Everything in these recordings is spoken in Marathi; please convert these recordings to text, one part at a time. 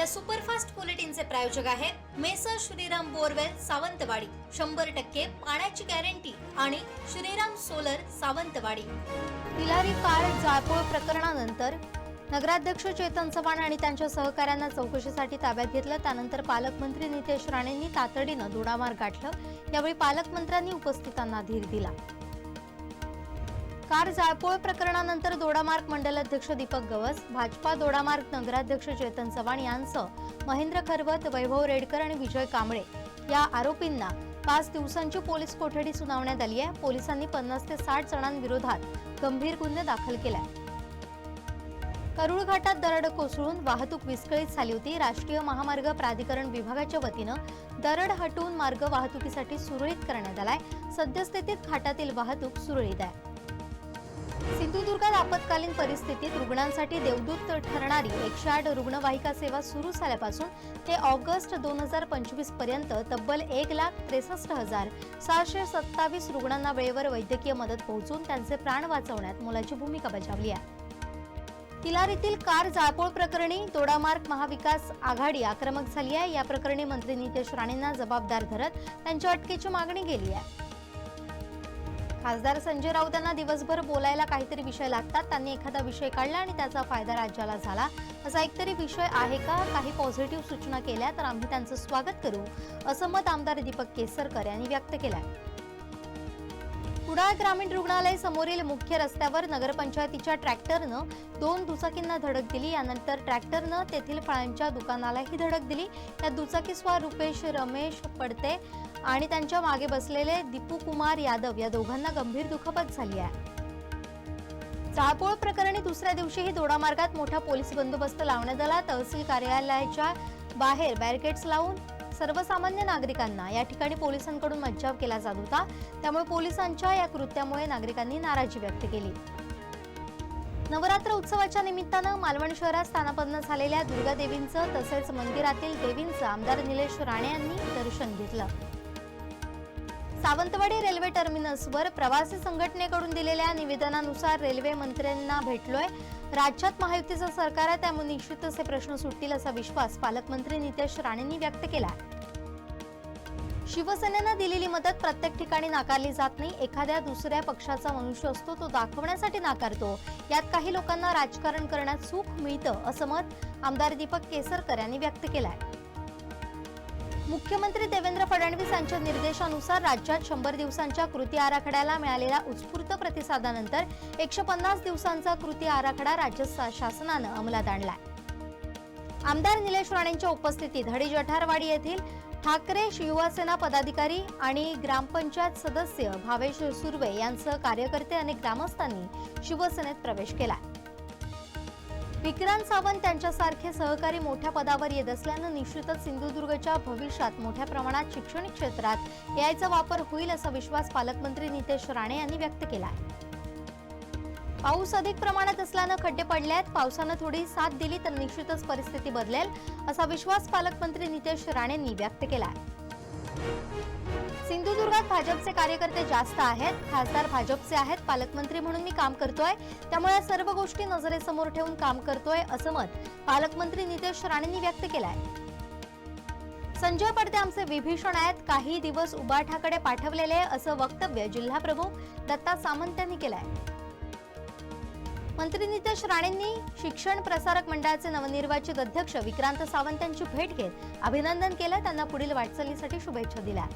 या सुपरफास्ट बुलेटिनचे प्रायोजक आहेत मेसर श्रीराम बोरवेल सावंतवाडी. शंभर टक्के पाण्याची गॅरंटी आणि श्रीराम सोलर सावंतवाडी. तिलारी कार जाळपोळ प्रकरणानंतर नगराध्यक्ष चेतन चव्हाण आणि त्यांच्या सहकाऱ्यांना चौकशीसाठी ताब्यात घेतलं. त्यानंतर पालकमंत्री नितेश राणेंनी तातडीनं दोडामार गाठलं. यावेळी पालकमंत्र्यांनी उपस्थितांना धीर दिला. कार जाळपोळ प्रकरणानंतर दोडामार्ग मंडल अध्यक्ष दीपक गवस भाजपा दोडामार्ग नगराध्यक्ष चेतन चव्हाण यांसह महेंद्र खरवत वैभव रेडकर आणि विजय कांबळे या आरोपींना पाच दिवसांची पोलीस कोठडी सुनावण्यात आली आहे. पोलिसांनी पन्नास ते साठ जणांविरोधात गंभीर गुन्हे दाखल केलाय करुळ घाटात दरड कोसळून वाहतूक विस्कळीत झाली होती. राष्ट्रीय महामार्ग प्राधिकरण विभागाच्या वतीनं दरड हटवून मार्ग वाहतुकीसाठी सुरळीत करण्यात आलाय. सद्यस्थितीत घाटातील वाहतूक सुरळीत आहे. सिंधुदुर्गात आपत्कालीन परिस्थितीत रुग्णांसाठी देवदूत ठरणारी एकशे आठ रुग्णवाहिका सेवा सुरू झाल्यापासून ते ऑगस्ट दोन हजार पंचवीसपर्यंत तब्बल एक लाख त्रेसष्ट हजार सहाशे सत्तावीस रुग्णांना वेळेवर वैद्यकीय मदत पोहोचून त्यांचे प्राण वाचवण्यात मोलाची भूमिका बजावली आहे. तिलारीतील कार जाळपोळ प्रकरणी दोडामार्ग महाविकास आघाडी आक्रमक झाली आहे. या प्रकरणी मंत्री नितेश राणेंना जबाबदार धरत त्यांच्या अटकेची मागणी केली आहे. खासदार संजय राऊत यांना दिवसभर बोलायला काहीतरी विषय लागतात. त्यांनी एखादा विषय काढला आणि त्याचा फायदा राज्याला झाला. असा एकतरी विषय आहे का? काही पॉझिटिव्ह सूचना केल्या तर आम्ही त्यांचं स्वागत करू. असं मत आमदार दीपक केसरकर यांनी व्यक्त केलंय. कुडाळ ग्रामीण रुग्णालय समोरील मुख्य रस्त्यावर नगरपंचायतीच्या ट्रॅक्टरनं दोन दुचाकींना धडक दिली. यानंतर ट्रॅक्टरनं तेथील फळांच्या दुकानालाही धडक दिली. या दुचाकीस्वार रुपेश रमेश पडते. आणि त्यांच्या मागे बसलेले दीपू कुमार यादव या दोघांना गंभीर दुखापत झाली आहे. चाळपोळ प्रकरणी दुसऱ्या दिवशीही दोडामार्गात मोठा पोलीस बंदोबस्त लावण्यात आला. तहसील कार्यालयाच्या बाहेर बॅरिकेड्स लावून सर्वसामान्य नागरिकांना या ठिकाणी पोलिसांकडून मज्जाव केला जात होता. त्यामुळे पोलिसांच्या या कृत्यामुळे नागरिकांनी नाराजी व्यक्त केली. नवरात्र उत्सवाच्या निमित्तानं मालवण शहरात स्थानापन्न झालेल्या दुर्गा देवींचं तसेच मंदिरातील देवींचं आमदार निलेश राणे यांनी दर्शन घेतलं. सावंतवाडी रेल्वे टर्मिनसवर प्रवासी संघटनेकडून दिलेल्या निवेदनानुसार रेल्वे मंत्र्यांना भेटलोय. राज्यात महायुतीचं सरकार आहे त्यामुळे निश्चितच असे प्रश्न सुटतील असा विश्वास पालकमंत्री नितेश राणेंनी व्यक्त केला शिवसेनेनं दिलेली मदत प्रत्येक ठिकाणी नाकारली जात नाही. एखाद्या दुसऱ्या पक्षाचा मनुष्य असतो तो दाखवण्यासाठी नाकारतो. यात काही लोकांना राजकारण करण्यात सुख मिळतं असं मत आमदार दीपक केसरकर यांनी व्यक्त केलं आहे मुख्यमंत्री देवेंद्र फडणवीस यांच्या निर्देशानुसार राज्यात शंभर दिवसांच्या कृती आराखड्याला मिळालेल्या उत्स्फूर्त प्रतिसादानंतर एकशे पन्नास दिवसांचा कृती आराखडा राज्य शासनानं अंमलात आणलाय. आमदार निलेश राणेंच्या उपस्थितीत हडी जठारवाडी येथील ठाकरे युवासेना पदाधिकारी आणि ग्रामपंचायत सदस्य भावेश सुर्वे यांसह कार्यकर्ते आणि ग्रामस्थांनी शिवसेनेत प्रवेश केला विक्रांत सावंत यांच्यासारखे सहकारी मोठ्या पदावर येत असल्यानं निश्चितच सिंधुदुर्गच्या भविष्यात मोठ्या प्रमाणात शैक्षणिक क्षेत्रात याचा वापर होईल असा विश्वास पालकमंत्री नितेश राणे यांनी व्यक्त केला आहे. पाऊस अधिक प्रमाणात असल्यानं खड्डे पडले आहेत पावसानं थोडी साथ दिली तर निश्चितच परिस्थिती बदलेल असा विश्वास पालकमंत्री नितेश राणेंनी व्यक्त केला सिंधुदुर्गात भाजपचे कार्यकर्ते जास्त आहेत खासदार भाजपचे आहेत पालकमंत्री म्हणून मी काम करतोय त्यामुळे या सर्व गोष्टी नजरेसमोर ठेवून काम करतोय असं मत पालकमंत्री नितेश राणेंनी व्यक्त केलंय. संजय पडते आमचे विभीषण आहेत काही दिवस उबाठाकडे पाठवलेले असं वक्तव्य जिल्हा प्रमुख दत्ता सामंत यांनी केलंय. मंत्री नितेश राणेंनी शिक्षण प्रसारक मंडळाचे नवनिर्वाचित अध्यक्ष विक्रांत सावंत यांची भेट घेत अभिनंदन केलं त्यांना पुढील वाटचालीसाठी शुभेच्छा दिल्या.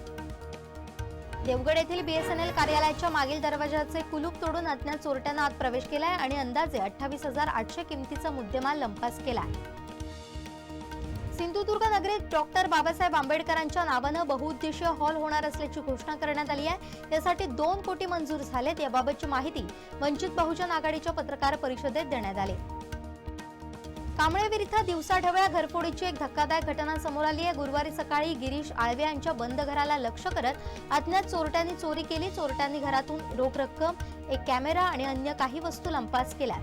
देवगड येथील बीएसएनएल कार्यालयाच्या मागील दरवाजाचे कुलूप तोडून अज्ञात चोरट्यानं आत प्रवेश केलाय आणि अंदाजे अठ्ठावीस हजार आठशे किमतीचा मुद्देमाल लंपास केलाय. सिंधुदुर्ग नगरीत डॉक्टर बाबासाहेब आंबेडकरांच्या नावानं बहुउद्देशीय हॉल होणार असल्याची घोषणा करण्यात आली आहे. त्यासाठी दोन कोटी मंजूर झालेत. याबाबतची माहिती वंचित बहुजन आघाडीच्या पत्रकार परिषदेत देण्यात आली. कांबळेवीर इथं दिवसाढवळ्या घरफोडीची एक धक्कादायक घटना समोर आली आहे. गुरुवारी सकाळी गिरीश आळवे यांच्या बंद घराला लक्ष करत अज्ञात चोरट्यांनी चोरी केली. चोरट्यांनी घरातून रोख रक्कम एक कॅमेरा आणि अन्य काही वस्तू लंपास केल्या.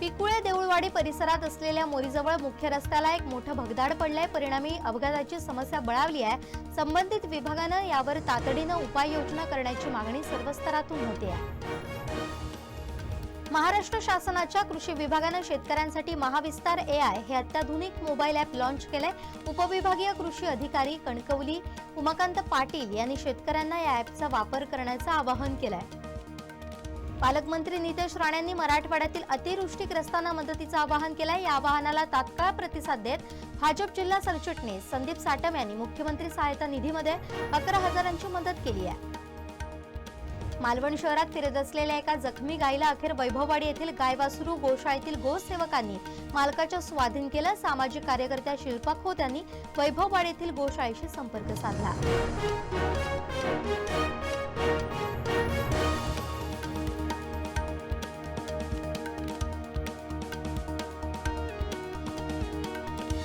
पिकुळे देऊळवाडी परिसरात असलेल्या मोरीजवळ मुख्य रस्त्याला एक मोठं भगदाड पडलंय. परिणामी अपघाताची समस्या बळावली आहे. संबंधित विभागानं यावर तातडीनं उपाययोजना करण्याची मागणी सर्व स्तरातून होते आहे. महाराष्ट्र शासनाच्या कृषी विभागानं शेतकऱ्यांसाठी महाविस्तार ए आय हे अत्याधुनिक मोबाईल ॲप लॉन्च केलंय. उपविभागीय कृषी अधिकारी कणकवली उमाकांत पाटील यांनी शेतकऱ्यांना या ॲपचा वापर करण्याचं आवाहन केलंय. पालकमंत्री नितेश राणेंनी मराठवाड्यातील अतिवृष्टीग्रस्तांना मदतीचं आवाहन केलंय. या आवाहनाला तात्काळ प्रतिसाद देत भाजप जिल्हा सरचिटणीस संदीप साटम यांनी मुख्यमंत्री सहायता निधीमध्ये अकरा हजारांची मदत केली आहे. मालवण शहरात फिरत असलेल्या एका जखमी गायीला अखेर वैभववाडी येथील गायवासुरू गोशाळेतील गोसेवकांनी मालकाच्या स्वाधीन केलं. सामाजिक कार्यकर्त्या शिल्पा खोत यांनी वैभववाडी येथील गोशाळेशी संपर्क साधला.